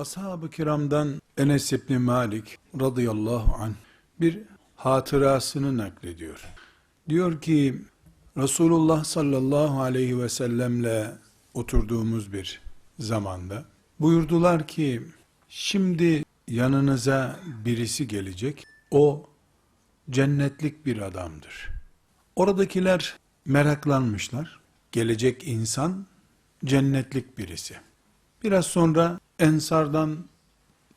Ashab-ı kiramdan Enes İbni Malik radıyallahu anh bir hatırasını naklediyor. Diyor ki Resulullah sallallahu aleyhi ve sellemle oturduğumuz bir zamanda buyurdular ki şimdi yanınıza birisi gelecek. O cennetlik bir adamdır. Oradakiler meraklanmışlar. Gelecek insan cennetlik birisi. Biraz sonra Ensardan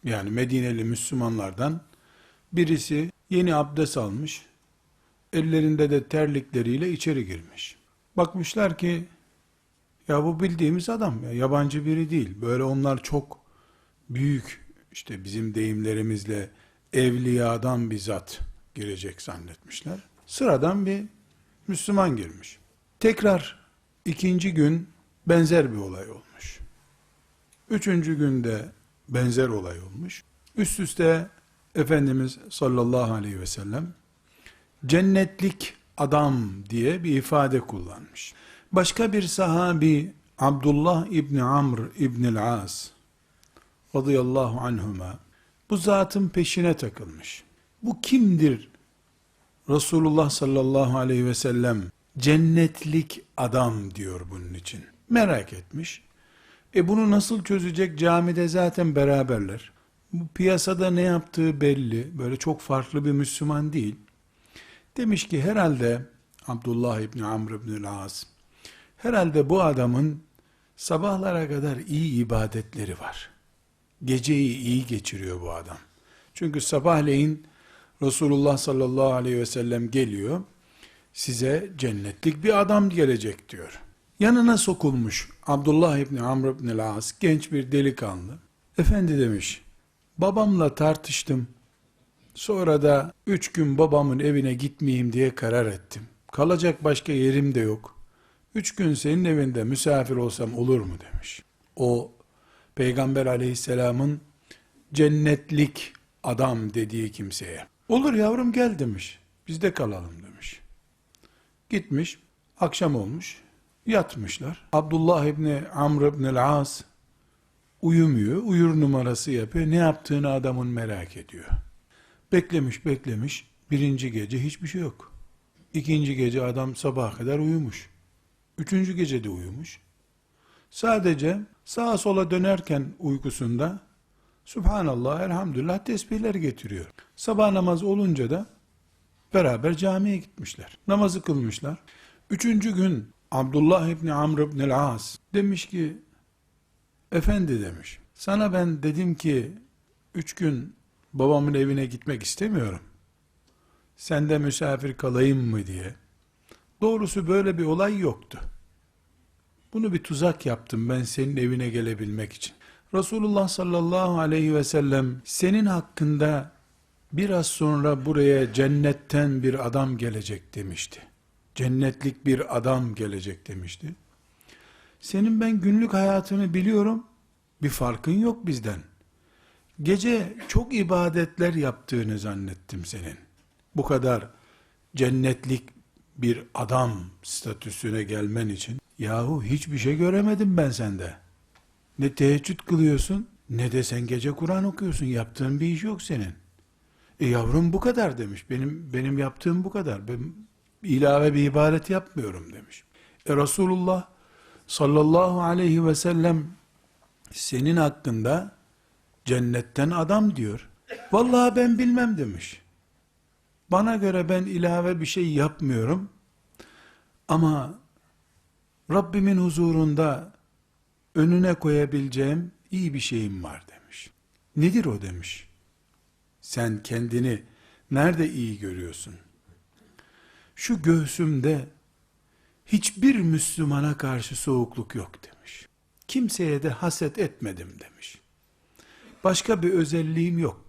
yani Medineli Müslümanlardan birisi yeni abdest almış. Ellerinde de terlikleriyle içeri girmiş. Bakmışlar ki ya bu bildiğimiz adam ya yabancı biri değil. Böyle onlar çok büyük işte bizim deyimlerimizle evliyadan bir zat girecek zannetmişler. Sıradan bir Müslüman girmiş. Tekrar ikinci gün benzer bir olay olmuş. Üçüncü günde benzer olay olmuş. Üst üste Efendimiz sallallahu aleyhi ve sellem cennetlik adam diye bir ifade kullanmış. Başka bir sahabi Abdullah İbni Amr İbni As radıyallahu anhuma bu zatın peşine takılmış. Bu kimdir? Resulullah sallallahu aleyhi ve sellem cennetlik adam diyor bunun için. Merak etmiş. E bunu nasıl çözecek? Camide zaten beraberler. Bu piyasada ne yaptığı belli. Böyle çok farklı bir Müslüman değil. Demiş ki herhalde Abdullah İbni Amr İbni As herhalde bu adamın sabahlara kadar iyi ibadetleri var. Geceyi iyi geçiriyor bu adam. Çünkü sabahleyin Resulullah sallallahu aleyhi ve sellem geliyor. Size cennetlik bir adam gelecek diyor. Yanına sokulmuş Abdullah İbni Amr İbni As genç bir delikanlı. Efendi demiş, babamla tartıştım. Sonra da üç gün babamın evine gitmeyeyim diye karar ettim. Kalacak başka yerim de yok. Üç gün senin evinde misafir olsam olur mu demiş. O Peygamber aleyhisselamın cennetlik adam dediği kimseye. Olur yavrum gel demiş. Biz de kalalım demiş. Gitmiş. Akşam olmuş. Yatmışlar. Abdullah İbni Amr İbni As uyumuyor. Uyur numarası yapıyor. Ne yaptığını adamın merak ediyor. Beklemiş beklemiş. Birinci gece hiçbir şey yok. İkinci gece adam sabaha kadar uyumuş. Üçüncü gece de uyumuş. Sadece sağa sola dönerken uykusunda Subhanallah, elhamdülillah tesbihler getiriyor. Sabah namaz olunca da beraber camiye gitmişler. Namazı kılmışlar. Üçüncü gün Abdullah İbni Amr İbni As demiş ki Efendi demiş sana ben dedim ki üç gün babamın evine gitmek istemiyorum. Sende misafir kalayım mı diye. Doğrusu böyle bir olay yoktu. Bunu bir tuzak yaptım ben senin evine gelebilmek için. Resulullah sallallahu aleyhi ve sellem senin hakkında biraz sonra buraya cennetten bir adam gelecek demişti. Cennetlik bir adam gelecek demişti. Senin ben günlük hayatını biliyorum. Bir farkın yok bizden. Gece çok ibadetler yaptığını zannettim senin. Bu kadar cennetlik bir adam statüsüne gelmen için yahu hiçbir şey göremedim ben sende. Ne teheccüd kılıyorsun ne de sen gece Kur'an okuyorsun. Yaptığın bir iş yok senin. E yavrum bu kadar demiş. Benim benim yaptığım bu kadar. Ben ilave bir ibadet yapmıyorum demiş. E Resulullah sallallahu aleyhi ve sellem senin hakkında cennetten adam diyor. Vallahi ben bilmem demiş. Bana göre ben ilave bir şey yapmıyorum. Ama Rabbimin huzurunda önüne koyabileceğim iyi bir şeyim var demiş. Nedir o demiş. Sen kendini nerede iyi görüyorsun? Şu göğsümde hiçbir Müslümana karşı soğukluk yok demiş. Kimseye de haset etmedim demiş. Başka bir özelliğim yok